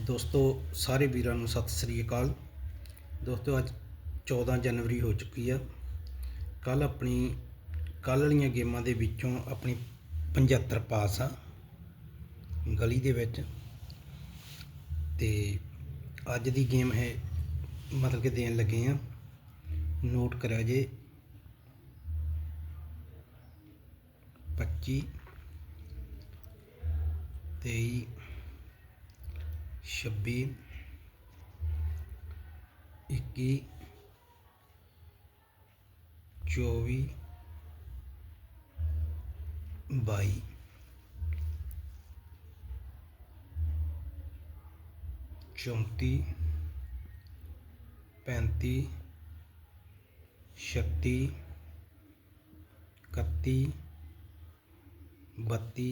ਦੋਸਤੋ, ਸਾਰੇ ਵੀਰਾਂ ਨੂੰ ਸਤਿ ਸ੍ਰੀ ਅਕਾਲ। ਦੋਸਤੋ, ਅੱਜ 14 ਜਨਵਰੀ ਹੋ ਚੁੱਕੀ ਆ। ਕੱਲ ਆਪਣੀ, ਕੱਲ੍ਹ ਵਾਲੀਆਂ ਗੇਮਾਂ ਦੇ ਵਿੱਚੋਂ ਆਪਣੀ 75 ਪਾਸ ਆ, ਗਲੀ ਦੇ ਵਿੱਚ। ਤੇ ਅੱਜ ਦੀ ਗੇਮ ਹੈ ਮਤਲਬ ਕਿ ਦੇਣ ਲੱਗੇ ਆ। ਨੋਟ ਕਰਿਆ ਜੇ। 25 23 छब्बी इक्की चौबी बई चौंती पैंती छत्ती इकत्ती बत्ती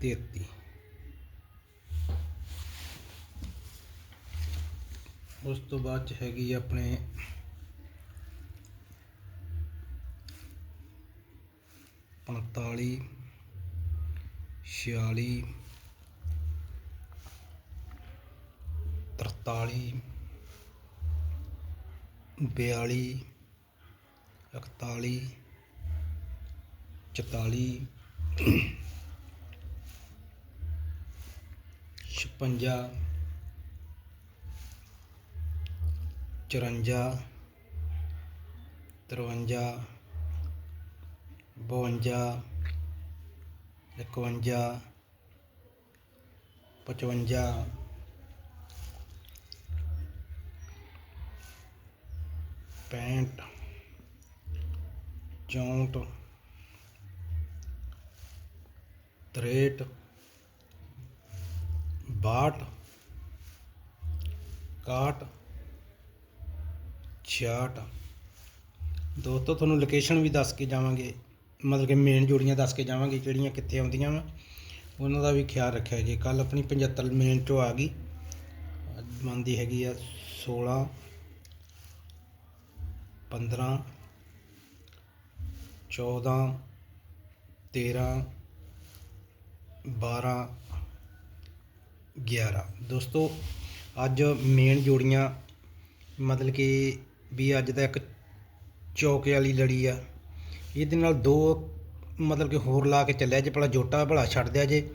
तेती ਉਸ ਤੋਂ ਬਾਅਦ ਚ ਹੈਗੀ ਆ ਆਪਣੇ ਪੰਤਾਲੀ ਛਿਆਲੀ ਤਰਤਾਲੀ ਬਿਆਲੀ ਇਕਤਾਲੀ ਚੁਤਾਲੀ ਛਪੰਜਾ ਚੁਰੰਜਾ ਤਰਵੰਜਾ ਬਵੰਜਾ ਇਕਵੰਜਾ ਪਚਵੰਜਾ। ਪੈਂਟ ਚੌਂਟ ਤਰੇਟ ਬਾਟ ਕਾਟ 66 ਦੋਸਤੋ, ਤੁਹਾਨੂੰ ਲੋਕੇਸ਼ਨ ਵੀ ਦੱਸ ਕੇ ਜਾਵਾਂਗੇ। ਮਤਲਬ ਕਿ ਮੇਨ ਜੋੜੀਆਂ ਦੱਸ ਕੇ ਜਾਵਾਂਗੇ ਜਿਹੜੀਆਂ ਕਿੱਥੇ ਆਉਂਦੀਆਂ ਵਾ। ਉਹਨਾਂ ਦਾ ਵੀ ਖਿਆਲ ਰੱਖਿਆ ਜੇ। ਕੱਲ ਆਪਣੀ 75 ਮੇਨ ਚੋਂ ਆ ਗਈ। ਬੰਦੀ ਹੈਗੀ ਆ 16 15 14 13 12 11 ਦੋਸਤੋ, ਅੱਜ ਮੇਨ ਜੋੜੀਆਂ ਮਤਲਬ ਕਿ ਵੀ ਅੱਜ ਦਾ ਇੱਕ ਚੌਕੇ ਵਾਲੀ ਲੜੀ ਆ। ਇਹਦੇ ਨਾਲ ਦੋ ਮਤਲਬ ਕਿ ਹੋਰ ਲਾ ਕੇ ਚੱਲਿਆ ਜੇ, ਭਲਾ ਜੋਟਾ ਭਲਾ ਛੱਡ ਦਿਆ ਜੇ।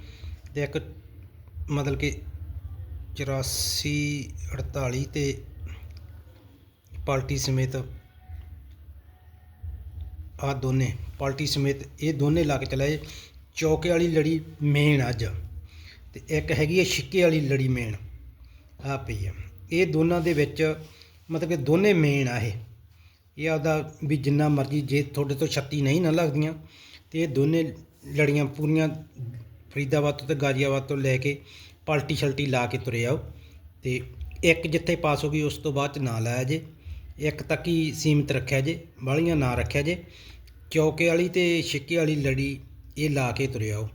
ਤੇ ਇੱਕ ਮਤਲਬ ਕਿ 84 48 ਤੇ ਪਾਰਟੀ ਸਮੇਤ ਆ ਦੋਨੇ ਪਾਰਟੀ ਸਮੇਤ ਇਹ ਦੋਨੇ ਲਾ ਕੇ ਚੱਲਿਆ ਜੇ। ਚੌਕੇ ਵਾਲੀ ਲੜੀ ਮੇਨ ਅੱਜ। ਤੇ ਇੱਕ ਹੈਗੀ ਹੈ ਛਿੱਕੇ ਵਾਲੀ ਲੜੀ ਮੇਨ ਆ ਪਈ ਆ। ਇਹ ਦੋਨਾਂ ਦੇ ਵਿੱਚ ਮਤਲਬ ਕਿ ਦੋਨੇ ਮੇਨ ਆ ਇਹ। ਇਹ ਆਪਦਾ ਵੀ ਜਿੰਨਾ ਮਰਜ਼ੀ ਜੇ ਤੁਹਾਡੇ ਤੋਂ 36 ਨਹੀਂ ਨਾ ਲੱਗਦੀਆਂ, ਤੇ ਇਹ ਦੋਨੇ ਲੜੀਆਂ ਪੂਰੀਆਂ ਫਰੀਦਾਬਾਦ ਤੋਂ ਤੇ ਗਾਜ਼ੀਆਬਾਦ ਤੋਂ ਲੈ ਕੇ ਪਲਟੀ ਛਲਟੀ ਲਾ ਕੇ ਤੁਰੇ ਆਓ। ਤੇ ਇੱਕ ਜਿੱਥੇ ਪਾਸ ਹੋ ਗਈ, ਉਸ ਤੋਂ ਬਾਅਦ ਚ ਨਾ ਲਾਇਆ ਜੇ। ਇੱਕ ਤੱਕ ਹੀ ਸੀਮਿਤ ਰੱਖਿਆ ਜੇ ਬਾਹਲੀਆਂ ਨਾ ਰੱਖਿਆ ਜੇ। ਚੌਕੇ ਵਾਲੀ ਤੇ ਛਿੱਕੇ ਵਾਲੀ ਲੜੀ ਇਹ ਲਾ ਕੇ ਤੁਰੇ ਆਓ,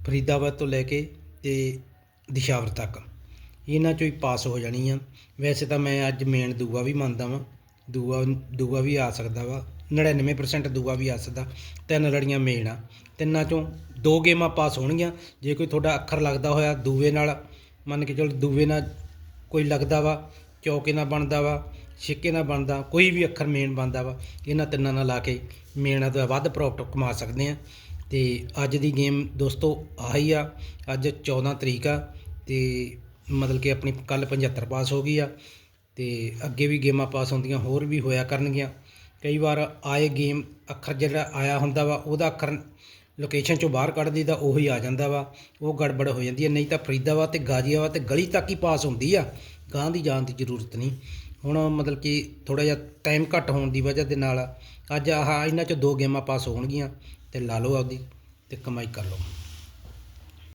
ਫਰੀਦਾਬਾਦ ਤੋਂ ਲੈ ਕੇ ਤੇ ਦਿਸ਼ਾਵਰ ਤੱਕ। ਇਹਨਾਂ ਚੋਂ ਹੀ ਪਾਸ ਹੋ ਜਾਣੀ ਆ। ਵੈਸੇ ਤਾਂ ਮੈਂ ਅੱਜ ਮੇਨ ਦੂਆ ਵੀ ਮੰਨਦਾ ਵਾਂ। ਦੂਆ ਦੂਆ ਵੀ ਆ ਸਕਦਾ ਵਾ। 99% ਦੂਆ ਵੀ ਆ ਸਕਦਾ। ਤਿੰਨ ਲੜੀਆਂ ਮੇਨ ਆ। ਤਿੰਨਾਂ ਚੋਂ ਦੋ ਗੇਮਾਂ ਪਾਸ ਹੋਣਗੀਆਂ। ਜੇ ਕੋਈ ਤੁਹਾਡਾ ਅੱਖਰ ਲੱਗਦਾ ਹੋਇਆ ਦੂਵੇ ਨਾਲ, ਮੰਨ ਕੇ ਚਲੋ ਦੂਵੇ ਨਾਲ ਕੋਈ ਲੱਗਦਾ ਵਾ, ਚੌਕੇ ਨਾਲ ਬਣਦਾ ਵਾ, ਛਿੱਕੇ ਨਾਲ ਬਣਦਾ, ਕੋਈ ਵੀ ਅੱਖਰ ਮੇਨ ਬਣਦਾ ਵਾ, ਇਹਨਾਂ ਤਿੰਨਾਂ ਨਾਲ ਲਾ ਕੇ ਮੇਨ ਦਾ ਵੱਧ ਪ੍ਰੋਫਿਟ ਕਮਾ ਸਕਦੇ ਆ। ਤੇ ਅੱਜ ਦੀ ਗੇਮ ਦੋਸਤੋ ਆਹੀ ਆ। ਅੱਜ 14 ਤਰੀਕ ਆ। ਤੇ ਮਤਲਬ ਕਿ ਆਪਣੀ ਕੱਲ 75 ਪਾਸ ਹੋ ਗਈ ਆ ਤੇ ਅੱਗੇ ਵੀ ਗੇਮਾਂ ਪਾਸ ਹੁੰਦੀਆਂ, ਹੋਰ ਵੀ ਹੋਇਆ ਕਰਨਗੀਆਂ। ਕਈ ਵਾਰ ਆਏ ਗੇਮ ਅੱਖਰ ਜਿਹੜਾ ਆਇਆ ਹੁੰਦਾ ਵਾ, ਉਹਦਾ ਅੱਖਰ ਲੋਕੇਸ਼ਨ ਚੋਂ ਬਾਹਰ ਕੱਢ ਦਈਦਾ, ਉਹੀ ਆ ਜਾਂਦਾ ਵਾ। ਉਹ ਗੜਬੜ ਹੋ ਜਾਂਦੀ ਹੈ ਨਹੀਂ ਤਾਂ ਫਰੀਦਾਬਾਦ ਤੇ ਗਾਜ਼ੀਆਬਾਦ ਤੇ ਗਲੀ ਤੱਕ ਹੀ ਪਾਸ ਹੁੰਦੀ ਆ। ਗਾਂ ਦੀ ਜਾਣ ਦੀ ਜ਼ਰੂਰਤ ਨਹੀਂ। ਹੁਣ ਮਤਲਬ ਕਿ ਥੋੜਾ ਜਿਹਾ ਟਾਈਮ ਘੱਟ ਹੋਣ ਦੀ ਵਜ੍ਹਾ ਦੇ ਨਾਲ ਅੱਜ ਆਹ ਇਹਨਾਂ ਚੋਂ ਦੋ ਗੇਮਾਂ ਪਾਸ ਹੋਣਗੀਆਂ ਤੇ ਲਾ ਲਓ ਆਪਦੀ ਤੇ ਕਮਾਈ ਕਰ ਲਓ।